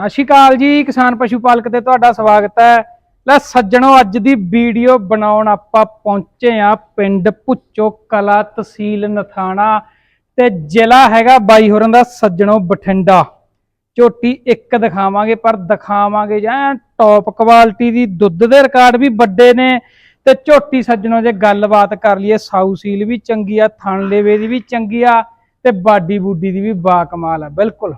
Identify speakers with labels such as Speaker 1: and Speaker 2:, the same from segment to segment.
Speaker 1: ਸਤਿ ਸ਼੍ਰੀ ਅਕਾਲ ਜੀ, ਕਿਸਾਨ ਪਸ਼ੂ ਪਾਲਕ ਤੇ ਤੁਹਾਡਾ ਸਵਾਗਤ ਹੈ। ਲੈ ਸੱਜਣੋ, ਅੱਜ ਦੀ ਵੀਡੀਓ ਬਣਾਉਣ ਆਪਾਂ ਪਹੁੰਚੇ ਆ ਪਿੰਡ ਭੁੱਚੋ ਕਲਾ ਤਹਿਸੀਲ ਨਥਾਣਾ ਤੇ ਜ਼ਿਲ੍ਹਾ ਹੈਗਾ ਬਾਈ ਹੋਰਾਂ ਦਾ ਸੱਜਣੋ ਬਠਿੰਡਾ। ਝੋਟੀ ਇੱਕ ਦਿਖਾਵਾਂਗੇ, ਪਰ ਦਿਖਾਵਾਂਗੇ ਜਾਂ ਟੌਪ ਕੁਆਲਿਟੀ ਦੀ ਦੁੱਧ ਦੇ ਰਿਕਾਰਡ ਵੀ ਵੱਡੇ ਨੇ। ਤੇ ਝੋਟੀ ਸੱਜਣੋ, ਜੇ ਗੱਲਬਾਤ ਕਰ ਲਈਏ, ਸਾਊ ਸੀਲ ਵੀ ਚੰਗੀ ਆ ਥਣ ਲੇਵੇ ਦੀ ਵੀ ਚੰਗੀ ਆ ਤੇ ਬਾਡੀ ਬੂਡੀ ਦੀ ਵੀ ਬਾ ਕਮਾਲ ਆ, ਬਿਲਕੁਲ।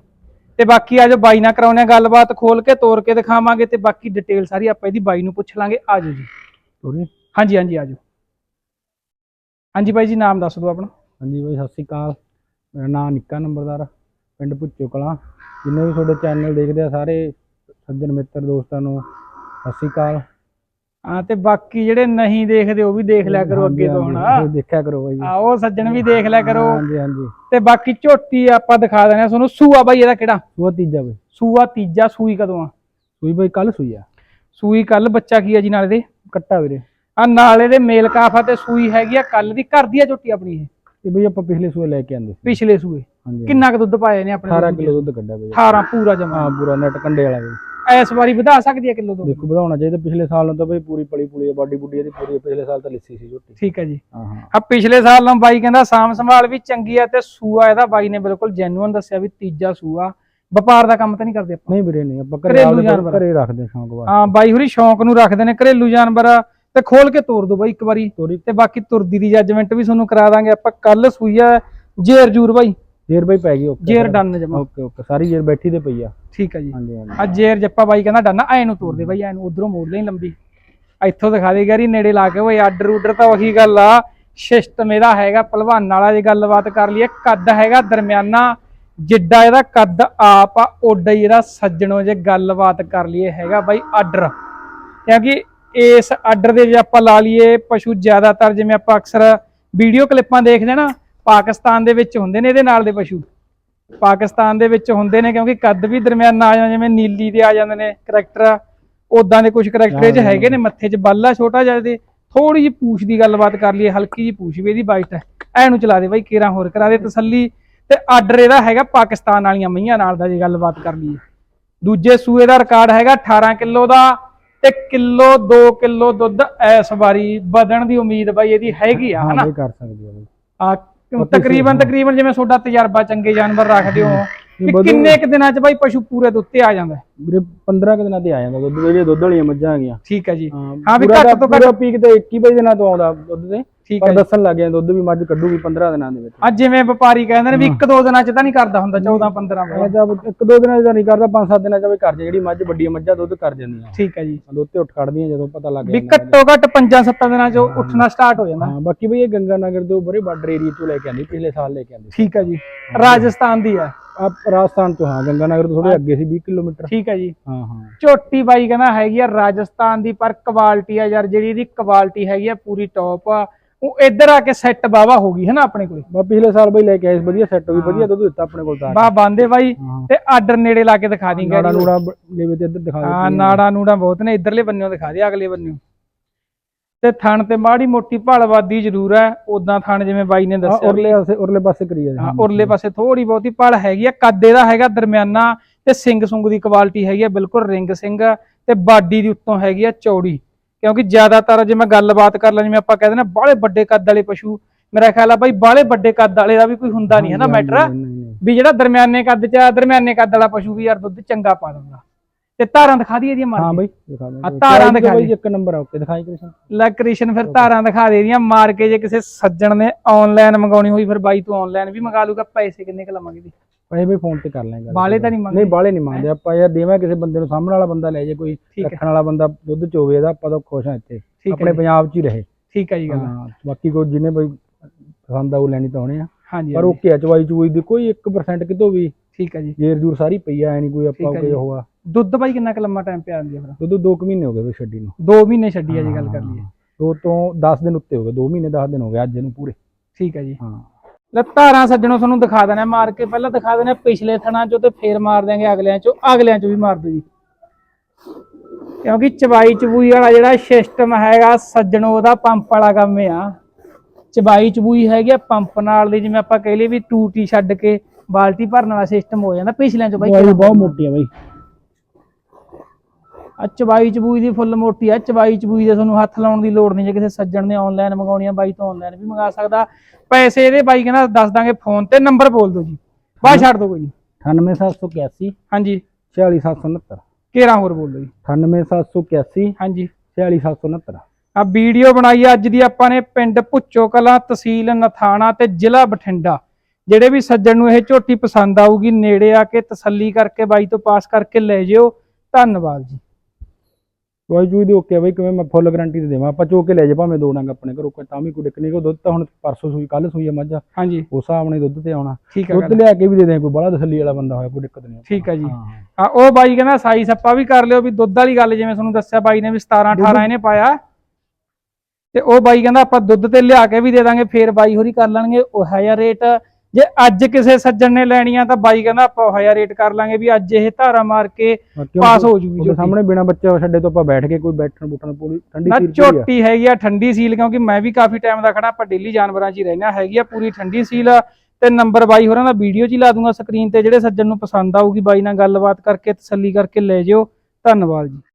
Speaker 1: ਤੇ ਬਾਕੀ ਆਜੋ ਬਾਈ ਨਾਲ ਕਰਾਉਣੇ ਆ ਗੱਲਬਾਤ ਖੋਲ ਕੇ ਤੋੜ ਕੇ ਦਿਖਾਵਾਂਗੇ ਤੇ ਬਾਕੀ ਡਿਟੇਲ ਸਾਰੀ ਆਪਾਂ ਇਹਦੀ ਬਾਈ ਨੂੰ ਪੁੱਛ ਲਾਂਗੇ। ਆਜੋ ਜੀ।
Speaker 2: ਤੋਰੀ
Speaker 1: ਹਾਂਜੀ ਹਾਂਜੀ ਆਜੋ। ਹਾਂਜੀ ਬਾਈ ਜੀ ਨਾਮ ਦੱਸ ਦਿਓ ਆਪਣਾ।
Speaker 2: ਹਾਂਜੀ ਬਾਈ ਸਤਿ ਸ਼੍ਰੀ ਅਕਾਲ। ਮੇਰਾ ਨਾਮ ਨਿੱਕਾ ਨੰਬਰਦਾਰ ਪਿੰਡ ਭੁੱਚੋ ਕਲਾਂ। ਜਿੰਨੇ ਵੀ ਤੁਹਾਡੇ ਚੈਨਲ ਦੇਖਦੇ ਆ ਸਾਰੇ ਸੱਜਣ ਮਿੱਤਰ ਦੋਸਤਾਂ ਨੂੰ ਸਤਿ ਸ਼੍ਰੀ ਅਕਾਲ।
Speaker 1: ਹਾਂ ਤੇ ਬਾਕੀ ਜਿਹੜੇ ਨਹੀਂ ਦੇਖਦੇ ਉਹ ਵੀ ਦੇਖ ਲਿਆ ਕਰੋ ਅੱਗੇ ਤੋਂ ਹੁਣ।
Speaker 2: ਹਾਂਜੀ, ਦੇਖਿਆ ਕਰੋ ਬਾਈ। ਜੀ।
Speaker 1: ਆਓ ਸੱਜਣ ਵੀ ਦੇਖ ਲਿਆ ਕਰੋ।
Speaker 2: ਹਾਂਜੀ ਹਾਂਜੀ।
Speaker 1: ਤੇ ਬਾਕੀ ਝੋਟੀ ਆਪਾਂ ਦਿਖਾ ਦਿੰਦੇ ਆ ਤੁਹਾਨੂੰ ਸੂਆ ਬਾਈ ਇਹਦਾ ਕਿਹੜਾ?
Speaker 2: ਉਹ ਤੀਜਾ ਬਾਈ।
Speaker 1: ਸੂਆ ਤੀਜਾ ਸੂਈ ਕਦੋਂ ਆ?
Speaker 2: ਸੂਈ ਬਾਈ ਕੱਲ ਸੂਈ ਆ।
Speaker 1: ਸੂਈ ਕੱਲ ਬੱਚਾ ਕੀ ਆ ਜੀ ਨਾਲ ਇਹਦੇ
Speaker 2: ਕੱਟਾ ਵੀਰੇ।
Speaker 1: ਆ ਨਾਲ ਇਹਦੇ ਮੇਲ ਕਾਫਾ ਤੇ ਸੂਈ ਹੈਗੀ ਆ ਕੱਲ ਦੀ ਘਰ ਦੀ ਆ ਝੋਟੀ ਆਪਣੀ ਇਹ?
Speaker 2: ਇਹ ਬਈ ਆਪਾਂ ਪਿਛਲੇ ਸੂਏ ਲੈ ਕੇ ਆਂਦੇ
Speaker 1: ਪਿਛਲੇ ਸੂਏ।
Speaker 2: ਹਾਂਜੀ
Speaker 1: ਕਿੰਨਾ ਕੁ ਦੁੱਧ ਪਾਏ ਨੇ ਆਪਣੇ
Speaker 2: 18 ਕਿਲੋ ਦੁੱਧ ਕੱਢਿਆ ਬਈ।
Speaker 1: 18 ਪੂਰਾ ਜਮਾ।
Speaker 2: ਹਾਂ ਪੂਰਾ ਨੈਟ ਕੰਡੇ ਵਾਲਾ ਬਈ।
Speaker 1: ਇਸ ਵਾਰੀ ਵਧਾ ਸਕਦੀ ਹੈ ਕਿਲੋ ਦੁੱਧ
Speaker 2: ਦੇਖੋ ਵਧਾਉਣਾ ਚਾਹੀਦਾ। ਪਿਛਲੇ ਸਾਲ ਨੂੰ ਤਾਂ ਬਈ ਪੂਰੀ ਪਲੀ ਪੁਲੀ ਬਾਡੀ ਬੁੱਡੀ ਇਹਦੀ ਪੂਰੀ ਪਿਛਲੇ ਸਾਲ ਤਾਂ ਲਿੱਸੀ ਸੀ ਝੋਟੀ।
Speaker 1: ਠੀਕ ਹੈ ਜੀ।
Speaker 2: ਹਾਂ ਹਾਂ।
Speaker 1: ਆ ਪਿਛਲੇ ਸਾਲ ਨੂੰ ਬਾਈ ਕਹਿੰਦਾ ਸਾਮ ਸੰਭਾਲ ਵੀ ਚੰਗੀ ਆ ਤੇ ਸੂਆ ਇਹਦਾ ਬਾਈ ਨੇ ਬਿਲਕੁਲ ਜੈਨੂਅਨ ਦੱਸਿਆ ਵੀ ਤੀਜਾ ਸੂਆ। ਵਪਾਰ ਦਾ ਕੰਮ ਤਾਂ ਨਹੀਂ ਕਰਦੇ ਆਪਾਂ।
Speaker 2: ਨਹੀਂ ਵੀਰੇ ਨਹੀਂ ਆਪਾਂ ਘਰੇ
Speaker 1: ਘਰੇਲੂ
Speaker 2: ਆਪਦੇ
Speaker 1: ਜਾਨਵਰ।
Speaker 2: ਘਰੇ ਰੱਖਦੇ ਸ਼ੌਂਕ ਵਾਸਤੇ।
Speaker 1: ਹਾਂ ਬਾਈ ਹੁਰੀ ਸ਼ੌਂਕ ਨੂੰ ਰੱਖਦੇ ਨੇ ਘਰੇਲੂ ਜਾਨਵਰ ਤੇ ਖੋਲ ਕੇ ਤੋਰ ਦੋ ਬਾਈ ਇੱਕ ਵਾਰੀ।
Speaker 2: ਤੋਰੀ।
Speaker 1: ਤੇ ਬਾਕੀ ਤੁਰਦੀ ਦੀ ਜੱਜਮੈਂਟ ਵੀ ਤੁਹਾਨੂੰ ਕਰਾ ਦਾਂਗੇ ਆਪਾਂ। ਕੱਲ ਸੂਈ ਆ ਜੇਰ ਜੂਰ ਬਾਈ।
Speaker 2: ਜੇਰ ਬਾਈ ਪੈ ਗਈ ਓਕੇ
Speaker 1: ਜੇਰ ਡਨ ਜਮਾ।
Speaker 2: Okay okay. ਸਾਰੀ ਜੇਰ ਬੈਠੀ ਤੇ ਪਈ ਆ।
Speaker 1: ਠੀਕ ਹੈ ਜੀ।
Speaker 2: ਹਾਂਜੀ ਹਾਂਜੀ।
Speaker 1: ਆ ਜੇਰ ਜੱਪਾ ਬਾਈ ਕਹਿੰਦਾ ਡਨ ਐ ਨੂੰ ਤੋਰ ਦੇ ਬਾਈ ਐ ਨੂੰ। ਉਧਰੋਂ ਮੋੜ ਲਈ ਲੰਬੀ। ਇੱਥੋਂ ਦਿਖਾ ਦੇ ਗੈਰੀ ਨੇੜੇ ਲਾ ਕੇ। ਓਏ ਆਰਡਰ ਉਡਰ ਤਾਂ ਉਹੀ ਗੱਲ ਆ। ਸਿਸਟਮ ਇਹਦਾ ਹੈਗਾ ਪਹਿਲਵਾਨ ਵਾਲਾ ਜੇ ਗੱਲਬਾਤ ਕਰ ਲਈਏ। ਕੱਦ ਹੈਗਾ ਦਰਮਿਆਨਾ। ਜਿੱਡਾ ਇਹਦਾ ਕੱਦ ਆਪ ਆ ਓਡਾ ਹੀ ਇਹਦਾ ਸੱਜਣੋ ਜੇ ਗੱਲਬਾਤ ਕਰ ਲਈਏ। ਹੈਗਾ ਬਾਈ ਆਰਡਰ ਕਿਉਂਕਿ ਇਸ ਆਰਡਰ ਦੇ ਜੇ ਆਪਾਂ ਲਾ ਲਈਏ ਪਸ਼ੂ ਜ਼ਿਆਦਾਤਰ ਜਿਵੇਂ ਆਪਾਂ ਅਕਸਰ ਵੀਡੀਓ ਕਲਿੱਪਾਂ ਦੇਖਦੇ ਨਾ ਪਾਕਿਸਤਾਨ ਦੇ ਵਿੱਚ ਹੁੰਦੇ ਨੇ ਇਹਦੇ ਨਾਲ ਦੇ ਪਸ਼ੂ। ਪਾਕਿਸਤਾਨ ਦੇ ਵਿੱਚ ਹੁੰਦੇ ਨੇ ਕਿਉਂਕਿ ਕੱਦ ਵੀ ਦਰਮਿਆਨਾ ਆ ਜਾਂਦਾ ਜਿਵੇਂ ਨੀਲੀ ਦੇ ਆ ਜਾਂਦੇ ਨੇ ਕਰੈਕਟਰ ਉਦਾਂ ਦੇ ਕੁਝ ਕਰੈਕਟਰ ਇਹ 'ਚ ਹੈਗੇ ਨੇ ਮੱਥੇ 'ਚ ਬੱਲਾ ਛੋਟਾ ਜਿਹਾ ਤੇ ਥੋੜੀ ਜਿਹੀ ਪੂਛ ਦੀ ਗੱਲਬਾਤ ਕਰ ਲਈਏ ਹਲਕੀ ਜਿਹੀ ਪੂਛ ਵੀ ਇਹਦੀ ਵਾਈਟ ਹੈ ਐ ਨੂੰ ਚਲਾ ਦੇ ਬਾਈ ਕੇਰਾ ਹੋਰ ਕਰਾ ਦੇ ਤਸੱਲੀ ਤੇ ਆਰਡਰ ਇਹਦਾ ਹੈਗਾ ਪਾਕਿਸਤਾਨ ਵਾਲੀਆਂ ਮਈਆਂ ਨਾਲ ਦਾ ਜੇ ਗੱਲਬਾਤ ਕਰ ਲਈਏ। ਦੂਜੇ ਸੂਏ ਦਾ ਰਿਕਾਰਡ ਹੈਗਾ 18 ਕਿਲੋ ਦਾ ਤੇ ਕਿਲੋ 2 ਕਿਲੋ ਦੁੱਧ ਇਸ ਵਾਰੀ ਵਧਣ ਦੀ ਉਮੀਦ ਬਾਈ ਇਹਦੀ ਹੈਗੀ ਆ ਹਨਾ?
Speaker 2: ਬਈ ਕਰ ਸਕਦੀ ਆ ਬਈ।
Speaker 1: ਆ ਤਕਰੀਬਨ ਤਕਰੀਬਨ ਜਿਵੇਂ ਤੁਹਾਡਾ ਤਜਰਬਾ ਚੰਗੇ ਜਾਨਵਰ ਰੱਖਦੇ ਹੋ।
Speaker 2: ਵਧੂ-
Speaker 1: ਕਿੰਨੇ ਕੁ ਦਿਨਾਂ 'ਚ ਬਾਈ ਪਸ਼ੂ ਪੂਰੇ ਦੇ ਉੱਤੇ ਆ ਜਾਂਦਾ? ਹੈ?
Speaker 2: ਵੀਰੇ 15 ਕੁ ਦਿਨਾਂ ਤੇ ਆ ਜਾਂਦਾ ਦੁੱਧ ਜਿਹੜੇ ਦੁੱਧ ਵਾਲੀਆਂ ਮੱਝਾਂ ਆ ਗਈਆਂ
Speaker 1: ਠੀਕ ਹੈ ਜੀ।
Speaker 2: ਹਾਂ
Speaker 1: ਵੀ ਘੱਟ ਤੋਂ ਘੱਟ
Speaker 2: ਪੀਕ ਤੇ 21 ਵਜੇ ਦਿਨਾਂ ਤੋਂ ਆਉਂਦਾ ਦੁੱਧ ਤੇ
Speaker 1: ਠੀਕ
Speaker 2: ਪਰ
Speaker 1: ਹੈ
Speaker 2: ਦੱਸਣ ਲੱਗ ਗਿਆ ਦੁੱਧ ਵੀ ਮੱਝ ਕੱਢੂਗੀ 15 ਦਿਨਾਂ ਦੇ ਵਿੱਚ।
Speaker 1: ਅੱਜ ਜਿਵੇਂ ਵਪਾਰੀ ਕਹਿੰਦੇ ਨੇ ਵੀ ਇੱਕ ਦੋ ਦਿਨਾਂ 'ਚ ਤਾਂ ਨਹੀਂ ਕਰਦਾ ਹੁੰਦਾ 14 15
Speaker 2: ਇਹ ਤਾਂ ਇੱਕ ਦੋ ਦਿਨਾਂ ਦਾ ਨਹੀਂ ਕਰਦਾ ਪੰਜ ਸੱਤ ਦਿਨਾਂ ਚ ਵੀ ਕਰ ਜਾ ਜਿਹੜੀ ਮੱਝ ਵੱਡੀਆਂ ਮੱਝਾਂ ਦੁੱਧ ਕਰ ਜਾਂਦੀਆਂ।
Speaker 1: ਠੀਕ ਹੈ ਜੀ।
Speaker 2: ਦੁੱਧ ਤੇ ਉੱਠ ਖੜਦੀਆਂ ਜਦੋਂ ਪਤਾ ਲੱਗ
Speaker 1: ਵੀ
Speaker 2: ਜਾਂਦਾ।
Speaker 1: ਘੱਟੋ ਘੱਟ 5-7 ਦਿਨਾਂ 'ਚ ਉੱਠਣਾ ਸਟਾਰਟ ਹੋ ਜਾਂਦਾ।
Speaker 2: ਹਾਂ ਬਾਕੀ ਬਈ ਇਹ ਗੰਗਾ ਨਗਰ ਤੋਂ ਬੜੇ ਬਾਰਡਰ ਏਰੀਆ ਤੋਂ ਲੈ ਕੇ ਆਂਦੀ ਪਿਛਲੇ ਸਾਲ ਲੈ ਕੇ ਆਂਦੀ
Speaker 1: ਠੀਕ ਹੈ ਜੀ। ਰਾਜਸਥਾਨ ਦੀ ਹੈ।
Speaker 2: ਰਾਜਸਥਾਨ ਤੋਂ ਹਾਂ ਗੰਗਾ ਨਗਰ ਤੋਂ ਥੋੜੇ ਅੱਗੇ ਸੀ 20 ਕਿਲੋਮੀਟਰ।
Speaker 1: ਠੀਕ ਹੈ ਜੀ।
Speaker 2: ਹਾਂ ਹਾਂ।
Speaker 1: ਝੋਟੀ ਬਾਈ ਕਹਿੰਦਾ ਹੈਗੀ ਆ ਰਾਜਸਥਾਨ ਦੀ ਪਰ ਕੁਆਲਿਟੀ ਆ ਯਾਰ ਜਿਹੜੀ ਇਹਦੀ ਕੁਆਲਿਟੀ ਹੈਗੀ ਆ ਪੂਰੀ ਟੌਪ ਆ। ਉਹ ਇੱਧਰ ਆ ਕੇ ਸੈੱਟ ਬਾਵਾ ਹੋ ਗਈ ਹੈ ਨਾ ਆਪਣੇ ਕੋਲੇ?
Speaker 2: ਬਾ ਪਿਛਲੇ ਸਾਲ ਬਈ ਲੈ ਕੇ ਆਏ ਸੀ ਵਧੀਆ ਸੈੱਟ ਹੋ ਗਈ ਵਧੀਆ ਦੁੱਧ ਦਿੱਤਾ ਆਪਣੇ ਕੋਲ ਤਾਂ
Speaker 1: ਬਾ ਬਾਂਦੇ ਬਾਈ ਤੇ ਆਰਡਰ ਨੇੜੇ ਲਾ ਕੇ ਦਿਖਾ ਦਿੰਗੇ
Speaker 2: ਨਾੜਾ ਨੂੜਾ ਲੈਵੇ ਤੇ ਇੱਧਰ ਦਿਖਾ
Speaker 1: ਹਾਂ ਨਾੜਾ ਨੂੜਾ ਬਹੁਤ ਨੇ ਇਧਰਲੇ ਬੰਨਿਓ ਦਿਖਾ ਦੇ ਅਗਲੇ ਬੰਨਿਓ। ਤੇ ਥਣ ਤੇ ਮਾੜੀ ਮੋਟੀ ਭਾਲਵਾਦੀ ਜ਼ਰੂਰ ਹੈ ਉਦਾਂ ਥਣ ਜਿਵੇਂ ਬਾਈ ਨੇ ਦੱਸਿਆ
Speaker 2: ਉਰਲੇ ਪਾਸੇ ਉਰਲੇ ਪਾਸੇ ਕਰੀ ਜਾਂਦੇ
Speaker 1: ਹਾਂ ਉਰਲੇ ਪਾਸੇ ਥੋੜੀ ਬਹੁਤੀ ਭਲ ਹੈਗੀ ਆ ਕੱਦ ਇਹਦਾ ਹੈਗਾ ਦਰਮਿਆਨਾ ਤੇ ਸਿੰਘ ਸੁੰਗ ਦੀ ਕੁਆਲਿਟੀ ਹੈਗੀ ਆ ਬਿਲਕੁਲ ਰਿੰਗ ਸਿੰਘ ਤੇ ਬਾਡੀ ਦੀ ਉੱਤੋਂ ਹੈਗੀ ਆ ਚੌੜੀ। ਕਿਉਂਕਿ ਜ਼ਿਆਦਾਤਰ ਜੇ ਮੈਂ ਗੱਲਬਾਤ ਕਰ ਲਾਂ ਜਿਵੇਂ ਆਪਾਂ ਕਹਿੰਦੇ ਨੇ ਬਾਹਲੇ ਵੱਡੇ ਕੱਦ ਵਾਲੇ ਪਸ਼ੂ ਮੇਰਾ ਖਿਆਲ ਆ ਬਾਈ ਬਾਹਲੇ ਵੱਡੇ ਕੱਦ ਵਾਲੇ ਦਾ ਵੀ ਕੋਈ ਹੁੰਦਾ ਨਹੀਂ ਹੈ ਨਾ ਮੈਟਰ। ਵੀ ਜਿਹੜਾ ਦਰਮਿਆਨੇ ਕੱਦ ਚ ਆ ਦਰਮਿਆਨੇ ਕੱਦ ਵਾਲਾ ਪਸ਼ੂ ਵੀ ਯਾਰ ਦੁੱਧ ਚੰਗਾ ਪਾ ਦਿੰਦਾ। ਤੇ ਧਾਰਾਂ ਦਿਖਾ ਦੀ ਇਹਦੀਆਂ ਮਾਰ
Speaker 2: ਹਾਂ। ਬਈ ਦਿਖਾ ਦੇ
Speaker 1: ਆ ਤਾਰਾਂ ਦਿਖਾ ਦੇ।
Speaker 2: ਇੱਕ ਨੰਬਰ ਆ ਓਕੇ ਦਿਖਾਈ ਕ੍ਰਿਸ਼ਨ
Speaker 1: ਲੈ ਕ੍ਰਿਸ਼ਨ ਫਿਰ ਧਾਰਾਂ ਦਿਖਾ ਦੇ ਦੀਆਂ ਮਾਰ ਕੇ ਜੇ ਕਿਸੇ ਸੱਜਣ ਨੇ ਆਨਲਾਈਨ ਮੰਗਾਉਣੀ ਹੋਈ ਫਿਰ ਬਾਈ ਤੋਂ ਆਨਲਾਈਨ ਵੀ ਮੰਗਾ ਲੂਗਾ ਪੈਸੇ ਕਿੰਨੇ ਕੁ ਲਵਾਂਗੇ ਜੀ
Speaker 2: ਪੈਸੇ ਬਈ ਫੋਨ ਤੇ ਕਰ ਲੈਂਗੇ
Speaker 1: ਬਾਲੇ ਤਾਂ ਨਹੀਂ ਮੰਗਦੇ।
Speaker 2: ਨਹੀਂ ਬਾਲੇ ਨਹੀਂ ਮੰਗਦੇ। ਆਪਾਂ ਯਾਰ ਦੇਵਾਂ ਕਿਸੇ ਬੰਦੇ ਨੂੰ ਸਾਹਮਣ ਵਾਲਾ ਬੰਦਾ ਲੈ ਜੇ ਕੋਈ ਰੱਖਣ ਵਾਲਾ ਬੰਦਾ ਦੁੱਧ ਚੋਵੇ ਇਹਦਾ ਆਪਾਂ ਤਾਂ ਖੁਸ਼ ਹਾਂ ਇੱਥੇ। ਆਪਣੇ ਪੰਜਾਬ 'ਚ ਹੀ ਰਹੇ।
Speaker 1: ਠੀਕ ਹੈ ਜੀ ਗੱਲ।
Speaker 2: ਹਾਂ ਬਾਕੀ ਕੋਈ ਜਿਹਨੇ ਬਈ ਪਸੰਦ ਆਉ ਲੈਣੀ ਤਾਂ ਹੋਣੇ ਆ।
Speaker 1: ਹਾਂਜੀ
Speaker 2: ਪਰ ਓਕੇ ਆ ਚਵਾਈ ਚੂਈ ਦੀ ਕੋਈ 1% ਕਿਤੋਂ ਵੀ
Speaker 1: ਠੀਕ ਹੈ ਜੀ।
Speaker 2: ਜੇਰ ਜੂਰ ਸਾਰੀ ਪਈ ਆ ਐ ਨਹੀਂ ਕੋਈ ਆਪਾਂ ਕੋਈ। ਹੋਆ
Speaker 1: ਦੁੱਧ ਬਾਈ ਕਿੰਨਾ ਕੁ ਲੰਮਾ ਟਾਈਮ ਪਿਆ ਆਂਦੀ ਆ ਫਿਰ?
Speaker 2: ਦੁੱਧ 2 ਮਹੀਨੇ ਹੋ ਗਏ ਬਈ ਛੱਡੀ ਨੂੰ।
Speaker 1: 2 ਮਹੀਨੇ ਛੱਡੀ ਆ ਜੀ ਗੱਲ ਕਰ ਲਈਏ।
Speaker 2: ਦੋ ਤੋਂ 10 ਦਿਨ ਉੱਤੇ ਹੋ ਗਏ 2 ਮਹੀਨੇ 10 ਦਿਨ ਹੋ ਗਏ ਅੱਜ ਇਹਨੂੰ ਪੂਰੇ।
Speaker 1: ਠੀਕ ਹੈ ਜੀ।
Speaker 2: ਹਾਂ।
Speaker 1: ਲੈ ਧਾਰਾਂ ਸੱਜਣੋਂ ਤੁਹਾਨੂੰ ਦਿਖਾ ਦੇਣਾ ਮਾਰ ਕੇ ਪਹਿਲਾਂ ਦਿਖਾ ਦੇਣਾ ਪਿਛਲੇ ਥਣਾਂ ਚੋਂ ਤੇ ਫੇਰ ਮਾਰ ਦਿਆਂਗੇ ਅਗਲਿਆਂ ਚੋਂ। ਅਗਲਿਆਂ ਚੋਂ ਵੀ ਮਾਰ ਦਿਓ ਜੀ। ਕਿਉਂਕਿ ਚਬਾਈ ਚਬੂਈ ਵਾਲਾ ਜਿਹੜਾ ਸਿਸਟਮ ਹੈਗਾ ਸੱਜਣੋਂ ਉਹਦਾ ਪੰਪ ਵਾਲਾ ਕੰਮ ਆ। ਚਬਾਈ ਚਬੂਈ ਹੈਗੀ ਆ ਪੰਪ ਨਾਲ ਦੀ ਜਿਵੇਂ ਆਪਾਂ ਕਹਿ ਲਈਏ ਵੀ ਟੂਟੀ ਛੱਡ ਕੇ ਬਾਲਟੀ ਭਰਨ ਵਾਲਾ ਸਿਸਟਮ ਹੋ ਜਾਂਦਾ ਪਿਛਲਿਆਂ ਚੋਂ ਬਾਈ
Speaker 2: ਬਹੁਤ ਮੋਟੀ ਆ ਬਈ।
Speaker 1: ਆ ਚਬਾਈ ਚਬੂਈ ਦੀ ਫੁੱਲ ਮੋਟੀ ਆ ਚਬਾਈ ਚਬੂਈ ਦੇ ਤੁਹਾਨੂੰ ਹੱਥ ਲਾਉਣ ਦੀ ਲੋੜ ਨਹੀਂ ਜੇ ਕਿਸੇ ਸੱਜਣ ਨੇ ਆਨਲਾਈਨ ਮੰਗਾਉਣੀ ਆ ਬਾਈ ਤੋਂ ਆਨਲਾਈਨ ਵੀ ਮੰਗਾ ਸਕਦਾ। ਪੈਸੇ ਇਹਦੇ ਬਾਈ ਕਹਿੰਦਾ ਦੱਸ ਦਾਂਗੇ ਫੋਨ ਤੇ ਨੰਬਰ ਬੋਲ ਦਿਓ ਜੀ। ਬਾਹਰ ਛੱਡ ਦਿਓ ਕੋਈ ਨਹੀਂ।
Speaker 2: 98781
Speaker 1: ਹਾਂਜੀ।
Speaker 2: 46769
Speaker 1: ਕੇਰਾ ਹੋਰ ਬੋਲ ਦਿਓ ਜੀ।
Speaker 2: 98781
Speaker 1: ਹਾਂਜੀ।
Speaker 2: 46769
Speaker 1: ਆ ਵੀਡੀਓ ਬਣਾਈ ਅੱਜ ਦੀ ਆਪਾਂ ਨੇ ਪਿੰਡ ਭੁੱਚੋ ਕਲਾਂ ਤਹਿਸੀਲ ਨਥਾਣਾ ਤੇ ਜ਼ਿਲ੍ਹਾ ਬਠਿੰਡਾ। ਜਿਹੜੇ ਵੀ ਸੱਜਣ ਨੂੰ ਇਹ ਝੋਟੀ ਪਸੰਦ ਆਊਗੀ ਨੇੜੇ ਆ ਕੇ ਤਸੱਲੀ ਕਰਕੇ ਬਾਈ ਤੋਂ ਪਾਸ ਕਰਕੇ ਲੈ ਜਿਓ। ਧੰਨਵਾਦ ਜੀ।
Speaker 2: ਕੋਈ ਚੂਈ ਦੀ ਓਕੇ ਆ ਬਈ ਕਿਵੇਂ ਮੈਂ ਫੁੱਲ ਗਾਰੰਟੀ ਤੇ ਦੇਵਾਂ? ਆਪਾਂ ਚੋ ਕੇ ਲੈ ਜਾ ਭਾਵੇਂ ਦੋ ਡੰਗ ਆਪਣੇ ਘਰੋਂ ਕੋਈ ਤਾਂ ਵੀ ਕੋਈ ਨਹੀਂ ਕੋ ਦੁੱਧ ਤਾਂ ਹੁਣ ਪਰਸੋਂ ਸੂਈ ਕੱਲ ਸੂਈ ਆ ਮੱਝ।
Speaker 1: ਹਾਂਜੀ।
Speaker 2: ਉਸ ਹੀ ਦੁੱਧ ਤੇ ਆਉਣਾ।
Speaker 1: ਹੈ
Speaker 2: ਦੁੱਧ। ਲਿਆ ਕੇ ਵੀ ਦੇ ਦੇ ਕੋਈ ਬੜਾ ਤਸੱਲੀ ਵਾਲਾ ਬੰਦਾ ਹੋਇਆ ਕੋਈ ਦਿੱਕਤ ਨਹੀਂ
Speaker 1: ਠੀਕ ਹੈ ਜੀ।
Speaker 2: ਹਾਂ।
Speaker 1: ਆ ਉਹ ਬਾਈ ਕਹਿੰਦਾ ਸਾਈ ਸੱਪਾ ਵੀ ਕਰ ਲਿਓ ਵੀ ਦੁੱਧ ਵਾਲੀ ਗੱਲ ਜਿਵੇਂ ਤੁਹਾਨੂੰ ਦੱਸਿਆ ਬਾਈ ਨੇ ਵੀ 17 18 ਇਹਨੇ ਪਾਇਆ। ਤੇ ਉਹ ਬਾਈ ਕਹਿੰਦਾ ਆਪਾਂ ਦੁੱਧ ਤੇ ਲਿਆ ਕੇ ਵੀ ਦੇ ਦਾਂਗੇ ਫੇਰ ਬਾਈ ਹੋਰੀ ਕਰ ਲੈਣਗੇ। ਉਹ ਜਿਹਾ ਰੇਟ ਜੇ ਅੱਜ ਕਿਸੇ ਸੱਜਣ ਨੇ ਲੈਣੀਆਂ ਤਾਂ ਬਾਈ ਕਹਿੰਦਾ ਆਪਾਂ ਜਿਹਾ ਰੇਟ ਕਰ ਲਾਂਗੇ ਵੀ ਅੱਜ ਇਹ ਧਾਰਾ ਮਾਰ ਕੇ ਪਾਸ ਹੋ ਜੂਗੀ ਝੋਟੀ।
Speaker 2: ਸਾਹਮਣੇ ਬਿਨਾ ਬੱਚੇ ਛੱਡੇ ਤੋਂ ਆਪਾਂ ਬੈਠ ਕੇ ਕੋਈ ਬੈਠਣ ਬੁੱਠਣ ਪੂਰੀ ਠੰਡੀ
Speaker 1: ਨਾ
Speaker 2: ਸੀਲ ਆ।
Speaker 1: ਝੋਟੀ ਹੈਗੀ ਆ ਠੰਡੀ ਸੀਲ ਕਿਉਂਕਿ ਮੈਂ ਵੀ ਕਾਫੀ ਟਾਈਮ ਦਾ ਖੜਾ ਆਪਾਂ ਡੇਲੀ ਜਾਨਵਰਾਂ 'ਚ ਹੀ ਰਹਿੰਦੇ ਹਾਂ ਹੈਗੀ ਆ ਪੂਰੀ ਠੰਡੀ ਸੀਲ। ਤੇ ਨੰਬਰ ਬਾਈ ਹੋਰਾਂ ਦਾ ਵੀਡੀਓ 'ਚ ਹੀ ਲਾ ਦੂੰਗਾ ਸਕਰੀਨ ਤੇ ਜਿਹੜੇ ਸੱਜਣ ਨੂੰ ਪਸੰਦ ਆਊਗੀ ਬਾਈ ਨਾਲ ਗੱਲਬਾਤ ਕਰਕੇ ਤਸੱਲੀ ਕਰਕੇ ਲੈ ਜਿਓ। ਧੰਨਵਾਦ ਜੀ।